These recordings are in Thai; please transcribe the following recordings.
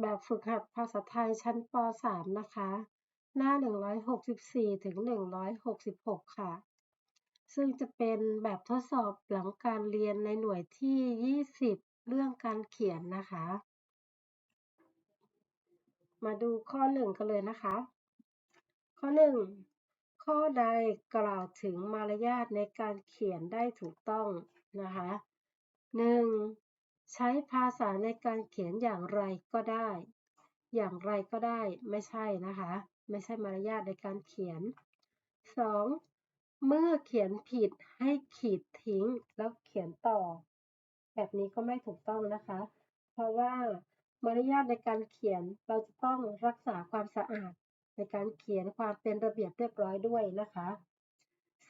แบบฝึกหัดภาษาไทยชั้นป .3 นะคะ หน้า 164 ถึง 166 ค่ะ ซึ่งจะเป็นแบบทดสอบหลังการเรียนในหน่วยที่ 20 เรื่องการเขียนนะคะ มาดูข้อ 1 กันเลยนะคะ ข้อ 1 ข้อใดกล่าวถึงมารยาทในการเขียนได้ถูกต้องนะคะ 1. ใช้ภาษาในการเขียนอย่างไรก็ได้ อย่างไรก็ได้ ไม่ใช่นะคะ ไม่ใช่มารยาทในการเขียน 2. เมื่อเขียนผิดให้ขีดทิ้งแล้วเขียนต่อ แบบนี้ก็ไม่ถูกต้องนะคะ เพราะว่ามารยาทในการเขียนเราจะต้องรักษาความสะอาดในการเขียนความเป็นระเบียบเรียบร้อยด้วยนะคะ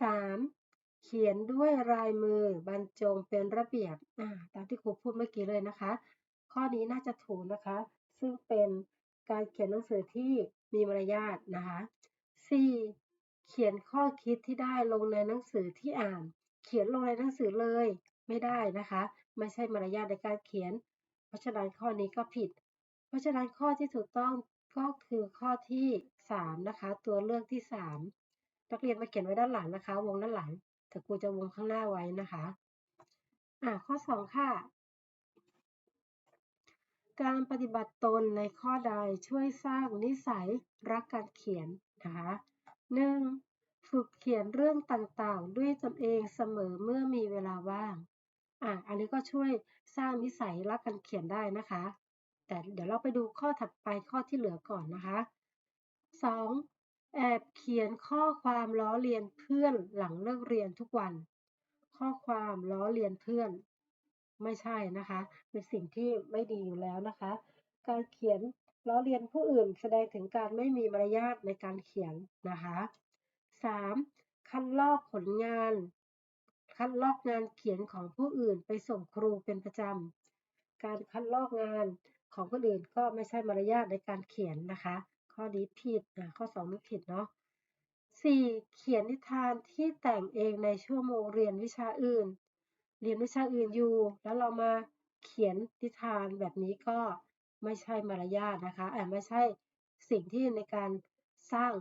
3. เขียนด้วยลายมือบรรจงเป็นระเบียบตามที่ครูพูดเมื่อกี้เลยนะคะ ข้อนี้น่าจะถูกนะคะ ซึ่งเป็นการเขียนหนังสือที่มีมารยาทนะคะ 4. เขียนข้อคิดที่ได้ลงในหนังสือที่อ่าน เขียนลงในหนังสือเลยไม่ได้นะคะ ไม่ใช่มารยาทในการเขียน เพราะฉะนั้นข้อนี้ก็ผิด เพราะฉะนั้นข้อที่ถูกต้องก็คือข้อที่3นะคะ ตัวเลือกที่ 3 นักเรียนมาเขียนไว้ด้านหลังนะคะ วงด้านหลัง แต่ครูจะวงข้างหน้าไว้นะคะอ่าข้อ 2 ค่ะ การปฏิบัติตนในข้อใดช่วยสร้างนิสัยรักการเขียนนะคะ 1. ฝึกเขียนเรื่องต่างๆ ด้วยตนเองเสมอเมื่อมีเวลาว่างอะอันนี้ก็ช่วยสร้างนิสัยรักการเขียนได้นะคะ แต่เดี๋ยวเราไปดูข้อถัดไปข้อที่เหลือก่อนนะคะ 2. แอบเขียนข้อความล้อเลียนเพื่อนหลังเลิกเรียนทุกวัน ข้อความล้อเลียนเพื่อน ไม่ใช่นะคะ เป็นสิ่งที่ไม่ดีอยู่แล้วนะคะ การเขียนล้อเลียนผู้อื่นแสดงถึงการไม่มีมารยาทในการเขียนนะคะ 3. คัดลอกผลงาน คัดลอกงานเขียนของผู้อื่นไปส่งครูเป็นประจำ การคัดลอกงานของคนอื่นก็ไม่ใช่มารยาทในการเขียนนะคะ ข้อนี้ผิดนะข้อ 2 ไม่ผิดเนาะ 4. เขียนนิทานที่แต่งเองในชั่วโมงเรียนวิชาอื่น เรียนวิชาอื่นอยู่ แล้วเรามาเขียนนิทานแบบนี้ก็ไม่ใช่มารยาทนะคะแอบไม่ใช่สิ่งที่ในการสร้าง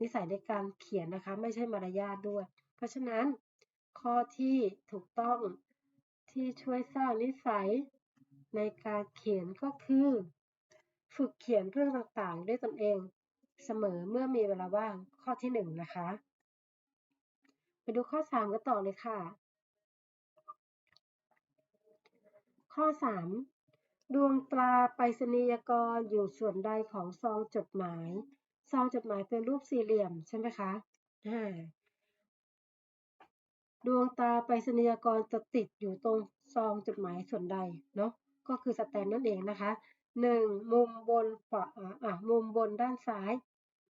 นิสัยในการเขียนนะคะ ไม่ใช่มารยาทด้วย เพราะฉะนั้นข้อที่ถูกต้องที่ช่วยสร้างนิสัยในการเขียนก็คือ ฝึกเขียนเรื่องต่างๆ ด้วยตนเอง เสมอเมื่อมีเวลาว่างข้อที่หนึ่งนะคะไปดูข้อ 3 กันต่อเลยค่ะ ข้อ 3 ดวงตราไปรษณียกรอยู่ส่วนใดของซองจดหมาย ซองจดหมายเป็นรูปสี่เหลี่ยมใช่ไหมคะดวงตาไปรษณียกรจะติดอยู่ตรงซองจดหมายส่วนใดเนาะก็คือสแตนนั่นเองนะคะ หนึ่งมุมบนฝาอะมุมบนด้านซ้าย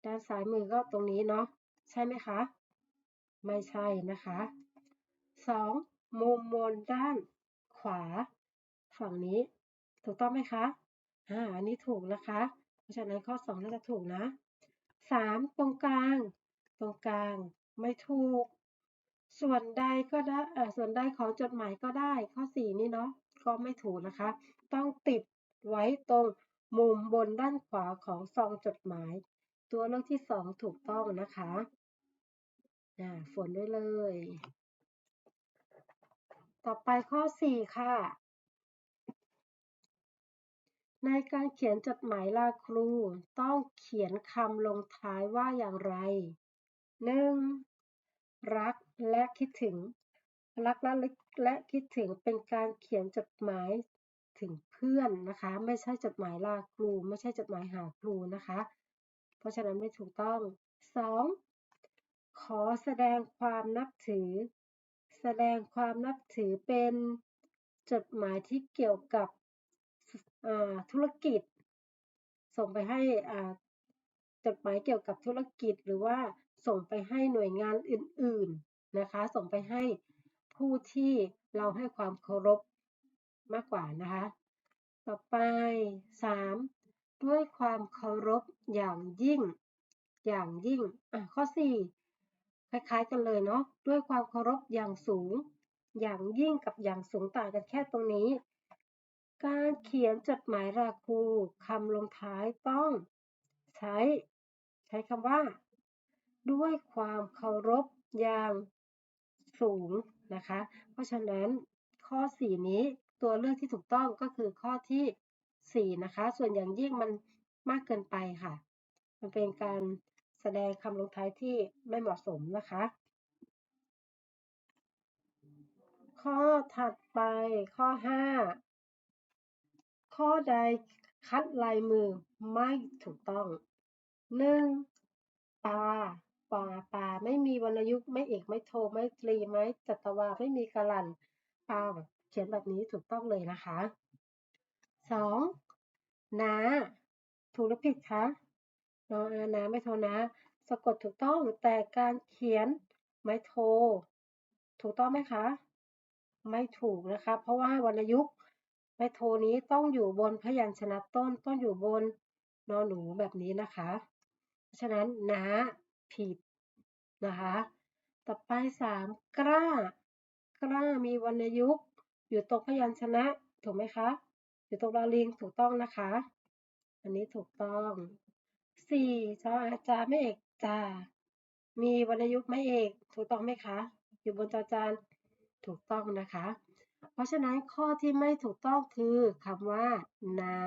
ด้านซ้ายมือก็ตรงนี้เนาะใช่ไหมคะ ไม่ใช่นะคะสองมุมบนด้านขวา ฝั่งนี้ ถูกต้องไหมคะอ่าอันนี้ถูกนะคะ เพราะฉะนั้นข้อสองน่าจะถูกนะสามตรงกลาง ตรงกลางไม่ถูก ส่วนใดก็ได้ส่วนใดของจดหมายก็ได้ ข้อสี่นี่เนาะก็ไม่ถูกนะคะ ต้องติด ไว้ตรงมุมบนด้านขวาของซองจดหมาย ตัวเลือกที่สองถูกต้องนะคะฝนได้เลย ต่อไปข้อสี่ค่ะ ในการเขียนจดหมายลาครูต้องเขียนคำลงท้ายว่าอย่างไร 1. รักและคิดถึง รักและและคิดถึงเป็นการเขียนจดหมาย ถึงเพื่อนนะคะ ไม่ใช่จดหมายลาครู ไม่ใช่จดหมายหาครูนะคะ เพราะฉะนั้นไม่ถูกต้อง 2. ขอแสดงความนับถือ แสดงความนับถือเป็นจดหมายที่เกี่ยวกับธุรกิจ ส่งไปให้จดหมายเกี่ยวกับธุรกิจหรือว่าส่งไปให้หน่วยงานอื่น ๆนะคะ ส่งไปให้ผู้ที่เราให้ความเคารพ มากกว่านะคะ ต่อไป 3. ด้วยความเคารพอย่างยิ่ง อย่างยิ่งอะข้อ 4 คล้าย ๆ กันเลยเนาะด้วยความเคารพอย่างสูง อย่างยิ่งกับอย่างสูงต่างกันแค่ตรงนี้ การเขียนจดหมายลาครูคำลงท้ายต้อง ใช้ ใช้คำว่า ด้วยความเคารพอย่างสูงนะคะ เพราะฉะนั้นข้อ 4 นี้ ตัวเลือกที่ถูกต้องก็คือข้อที่ 4 นะคะ ส่วนอย่างยิ่งมันมากเกินไปค่ะ มันเป็นการแสดงคำลงท้ายที่ไม่เหมาะสมนะคะ ข้อถัดไปข้อ 5 ข้อใดคัดลายมือไม่ถูกต้อง 1. ปาปาปาไม่มีวรรณยุกต์ไม่เอกไม่โทไม่ตรีไม่จัตวาไม่มีกลันปาแบบ เขียนแบบนี้ถูกต้องเลยนะคะ 2. นาถูกหรือผิดคะนออานาไม่โทนะ สะกดถูกต้องแต่การเขียนไม่โท ถูกต้องไหมคะ ไม่ถูกนะคะ เพราะว่าวรรณยุกต์ไม่โทนี้ต้องอยู่บนพยัญชนะต้น ต้องอยู่บนนอหนูแบบนี้นะคะ เพราะฉะนั้นนาผิดนะคะ ต่อไป3กล้า กล้ามีวรรณยุกต์ อยู่ตรงพยัญชนะ ถูกไหมคะ อยู่ตรงลอลิงถูกต้องนะคะ อันนี้ถูกต้อง 4. จออาจารย์ไม่เอกจามีวรรณยุกต์ไม่เอกถูกต้องไหมคะ อยู่บนจอจานถูกต้องนะคะ เพราะฉะนั้นข้อที่ไม่ถูกต้องคือคำว่านา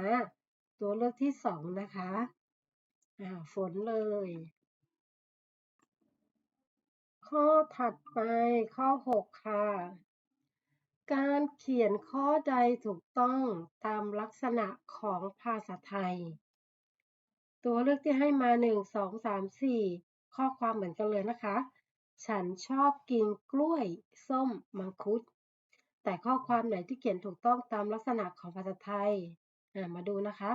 ตัวเลือกที่2นะคะอ่าฝนเลย ข้อถัดไปข้อ 6 ค่ะ การเขียนข้อใดถูกต้องตามลักษณะของภาษาไทย ตัวเลือกที่ให้มา 1 2 3 4 ข้อความเหมือนกันเลยนะคะ ฉันชอบกินกล้วย ส้ม มังคุด แต่ข้อความไหนที่เขียนถูกต้องตามลักษณะของภาษาไทย มาดูนะคะ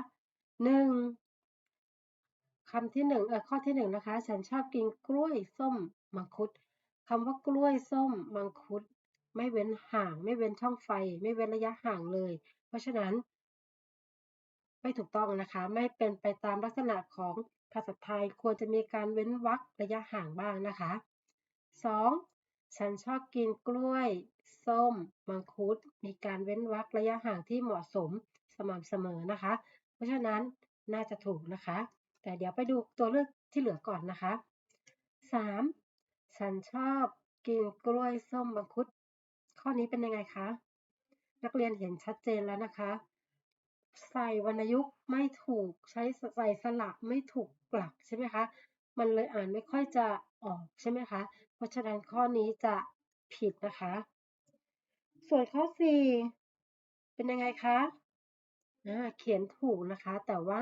1. คำที่1เออข้อที่1นะคะ ฉันชอบกินกล้วย ส้ม มังคุดคำว่ากล้วย ส้ม มังคุด ไม่เว้นห่าง ไม่เว้นช่องไฟ ไม่เว้นระยะห่างเลย เพราะฉะนั้น ไม่ถูกต้องนะคะ ไม่เป็นไปตามลักษณะของภาษาไทยควรจะมีการเว้นวรรคระยะห่างบ้างนะคะ 2. ฉันชอบกินกล้วย ส้ม มังคุด มีการเว้นวรรคระยะห่างที่เหมาะสมสม่ำเสมอนะคะ เพราะฉะนั้นน่าจะถูกนะคะ แต่เดี๋ยวไปดูตัวเลือกที่เหลือก่อนนะคะ 3. ฉันชอบกินกล้วยส้มมังคุด ข้อนี้เป็นยังไงคะ นักเรียนเห็นชัดเจนแล้วนะคะ ใส่วรรณยุกต์ไม่ถูกใช้ใส่สระไม่ถูกหลักใช่ไหมคะ มันเลยอ่านไม่ค่อยจะออกใช่ไหมคะ เพราะฉะนั้นข้อนี้จะผิดนะคะ ส่วนข้อ 4 เป็นยังไงคะอ่าเขียนถูกนะคะ แต่ว่า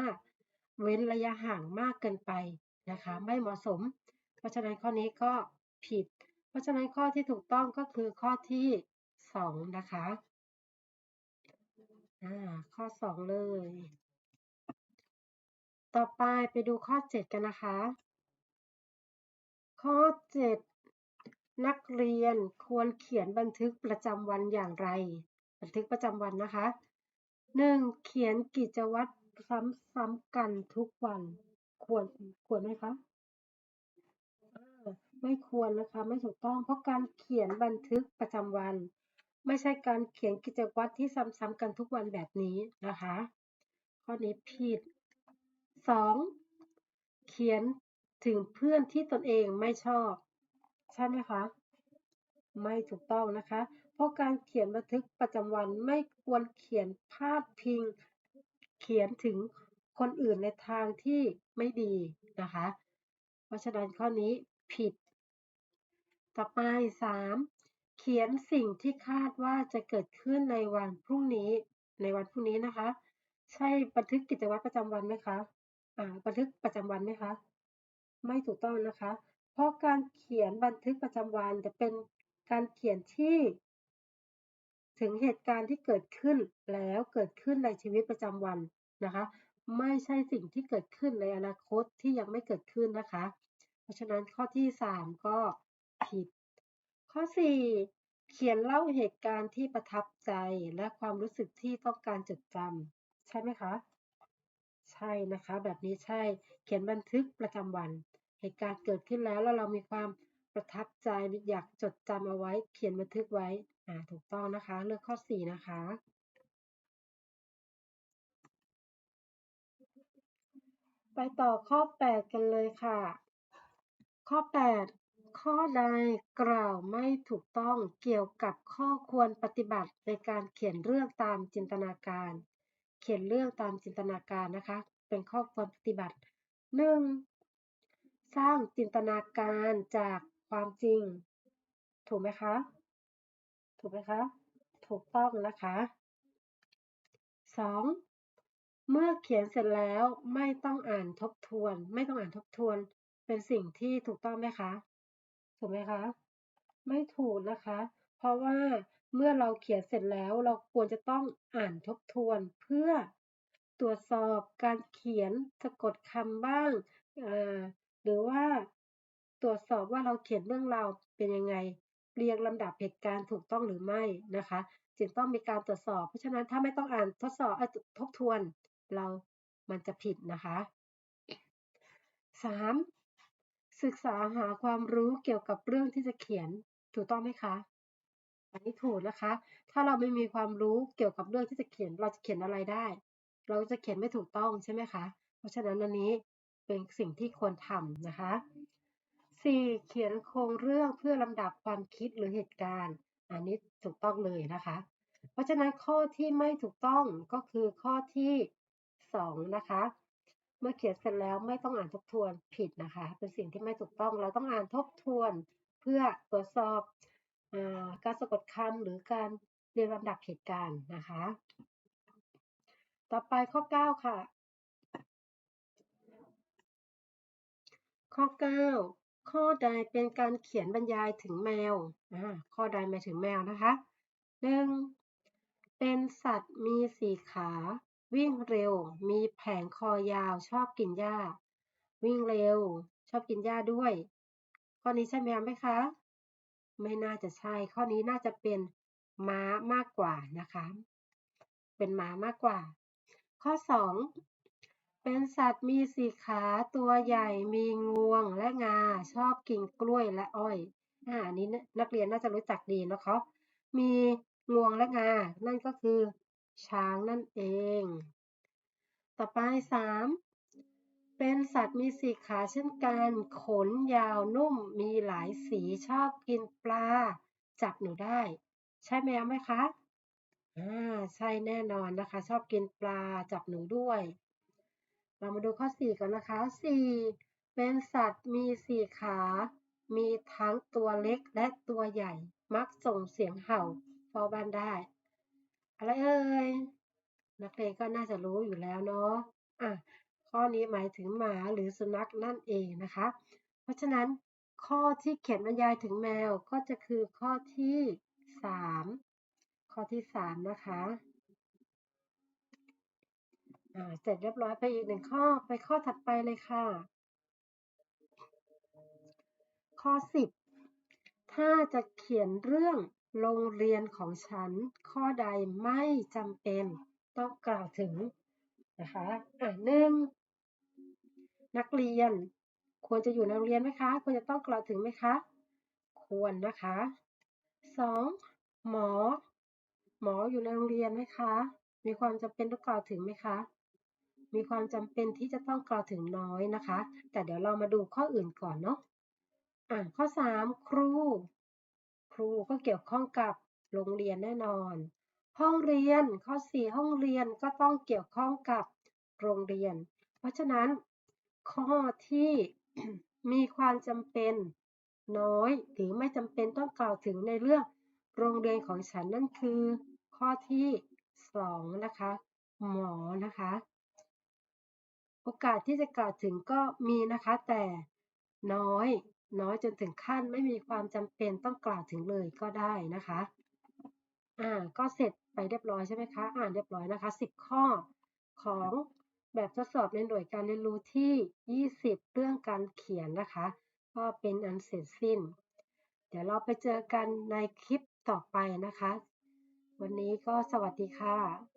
เว้นระยะห่างมากเกินไปนะคะ ไม่เหมาะสม เพราะฉะนั้นข้อนี้ก็ผิด เพราะฉะนั้นข้อที่ถูกต้องก็คือข้อที่2นะคะข้อ 2 เลย ต่อไปไปดูข้อ 7 กันนะคะ ข้อ 7 นักเรียนควรเขียนบันทึกประจำวันอย่างไร บันทึกประจำวันนะคะ 1. เขียนกิจวัตรซ้ำๆกันทุกวัน ควรควรไหมคะ ไม่ควรนะคะ ไม่ถูกต้อง เพราะการเขียนบันทึกประจำวัน ไม่ใช่การเขียนกิจวัตรที่ซ้ำๆกันทุกวันแบบนี้นะคะ ข้อนี้ผิด 2. เขียนถึงเพื่อนที่ตนเองไม่ชอบ ใช่ไหมคะไม่ถูกต้องนะคะ เพราะการเขียนบันทึกประจำวันไม่ควรเขียนพาดพิง เขียนถึงคนอื่นในทางที่ไม่ดีนะคะ เพราะฉะนั้นข้อนี้ผิด ต่อไป 3. เขียนสิ่งที่คาดว่าจะเกิดขึ้นในวันพรุ่งนี้ ในวันพรุ่งนี้นะคะ ใช่บันทึกกิจวัตรประจำวันไหมคะ อ่า บันทึกประจำวันไหมคะ ไม่ถูกต้องนะคะ เพราะการเขียนบันทึกประจำวันจะเป็นการเขียนที่ ถึงเหตุการณ์ที่เกิดขึ้นแล้วเกิดขึ้นในชีวิตประจำวันนะคะ ไม่ใช่สิ่งที่เกิดขึ้นในอนาคตที่ยังไม่เกิดขึ้นนะคะ เพราะฉะนั้นข้อที่ 3 ก็ ผิด ข้อ 4 เขียนเล่าเหตุการณ์ที่ประทับใจและความรู้สึกที่ต้องการจดจำใช่ไหมคะ ใช่นะคะ แบบนี้ใช่ เขียนบันทึกประจำวัน เหตุการณ์เกิดขึ้นแล้วแล้วเรามีความประทับใจอยากจดจำเอาไว้ เขียนบันทึกไว้อ่าถูกต้องนะคะ เลือกข้อ 4 นะคะ ไปต่อข้อ 8 กันเลยค่ะ ข้อ 8 ข้อใดกล่าวไม่ถูกต้องเกี่ยวกับข้อควรปฏิบัติในการเขียนเรื่องตามจินตนาการ เขียนเรื่องตามจินตนาการนะคะ เป็นข้อควรปฏิบัติ 1. สร้างจินตนาการจากความจริง ถูกไหมคะ ถูกไหมคะ ถูกต้องนะคะ 2. เมื่อเขียนเสร็จแล้วไม่ต้องอ่านทบทวน ไม่ต้องอ่านทบทวนเป็นสิ่งที่ถูกต้องไหมคะ ถูกไหมคะ ไม่ถูกนะคะ เพราะว่าเมื่อเราเขียนเสร็จแล้วเราควรจะต้องอ่านทบทวนเพื่อตรวจสอบการเขียนสะกดคำบ้าง หรือว่าตรวจสอบว่าเราเขียนเรื่องราวเป็นยังไง เรียงลำดับเหตุการณ์ถูกต้องหรือไม่นะคะ จึงต้องมีการตรวจสอบ เพราะฉะนั้นถ้าไม่ต้องอ่านทดสอบทบทวนเรามันจะผิดนะคะ 3. ศึกษาหาความรู้เกี่ยวกับเรื่องที่จะเขียนถูกต้องไหมคะ อันนี้ถูกนะคะ ถ้าเราไม่มีความรู้เกี่ยวกับเรื่องที่จะเขียน เราจะเขียนอะไรได้ เราจะเขียนไม่ถูกต้องใช่ไหมคะ เพราะฉะนั้นอันนี้เป็นสิ่งที่ควรทำนะคะ 4. เขียนโครงเรื่องเพื่อลำดับความคิดหรือเหตุการณ์ อันนี้ถูกต้องเลยนะคะ เพราะฉะนั้นข้อที่ไม่ถูกต้องก็คือข้อที่ 2 นะคะ เมื่อเขียนเสร็จแล้วไม่ต้องอ่านทบทวนผิดนะคะ เป็นสิ่งที่ไม่ถูกต้องเราต้องอ่านทบทวนเพื่อตรวจสอบอการสะกดคำหรือการเรียงลำดับเหตุการณ์นะคะ ต่อไปข้อ 9 ค่ะ ข้อ 9 ข้อใดเป็นการเขียนบรรยายถึงแมวข้อใดหมายถึงแมวนะคะ 1. เป็นสัตว์มีสี่ขา วิ่งเร็ว มีแผงคอยาว ชอบกินหญ้า วิ่งเร็ว ชอบกินหญ้าด้วย ข้อนี้ใช่แมวไหมคะ ไม่น่าจะใช่ ข้อนี้น่าจะเป็นม้ามากกว่านะคะ เป็นม้ามากกว่า ข้อ 2 เป็นสัตว์มีสีขาตัวใหญ่ มีงวงและงา ชอบกินกล้วยและอ้อยอ่านี้นักเรียนน่าจะรู้จักดีนะคะ มีงวงและงา นั่นก็คือ ช้างนั่นเอง ต่อไป 3. เป็นสัตว์มีสีขาเช่นกัน ขนยาวนุ่มมีหลายสีชอบกินปลา จับหนูได้ ใช่แมวไหมคะอ่าใช่แน่นอนนะคะ ชอบกินปลาจับหนูด้วย เรามาดูข้อ 4 กันนะคะ 4. เป็นสัตว์มีสี่ขา มีทั้งตัวเล็กและตัวใหญ่ มักส่งเสียงเห่าเฝ้าบ้านได้ อะไรเอ่ยนักเรียนก็น่าจะรู้อยู่แล้วเนาะอะข้อนี้หมายถึงหมาหรือสุนัขนั่นเองนะคะ เพราะฉะนั้นข้อที่เขียนบรรยายถึงแมวก็จะคือข้อที่3ข้อที่สามนะคะเสร็จเรียบร้อยไปอีกหนึ่งข้อไปข้อถัดไปเลยค่ะ ข้อสิบถ้าจะเขียนเรื่อง โรงเรียนของฉันข้อใดไม่จำเป็นต้องกล่าวถึงนะคะอะหนึ่งนักเรียน ควรจะอยู่ในโรงเรียนไหมคะ ควรจะต้องกล่าวถึงไหมคะ ควรนะคะสองหมอ หมออยู่ในโรงเรียนไหมคะ มีความจำเป็นต้องกล่าวถึงไหมคะ มีความจำเป็นที่จะต้องกล่าวถึงน้อยนะคะ แต่เดี๋ยวเรามาดูข้ออื่นก่อนเนาะอ่าข้อ3ครู ครูก็เกี่ยวข้องกับโรงเรียนแน่นอน ห้องเรียนข้อ 4 ห้องเรียนก็ต้องเกี่ยวข้องกับโรงเรียน เพราะฉะนั้นข้อที่มีความจำเป็นน้อยหรือไม่จำเป็นต้องกล่าวถึงในเรื่องโรงเรียนของฉันนั่นคือ ข้อที่2นะคะหมอนะคะ โอกาสที่จะกล่าวถึงก็มีนะคะแต่น้อย น้อยจนถึงขั้นไม่มีความจำเป็นต้องกล่าวถึงเลยก็ได้นะคะ อ่า ก็เสร็จไปเรียบร้อยใช่ไหมคะ อ่านเรียบร้อยนะคะ 10 ข้อของแบบทดสอบในหน่วยการเรียนรู้ที่ 20 เรื่องการเขียนนะคะ ก็เป็นอันเสร็จสิ้น เดี๋ยวเราไปเจอกันในคลิปต่อไปนะคะ วันนี้ก็สวัสดีค่ะ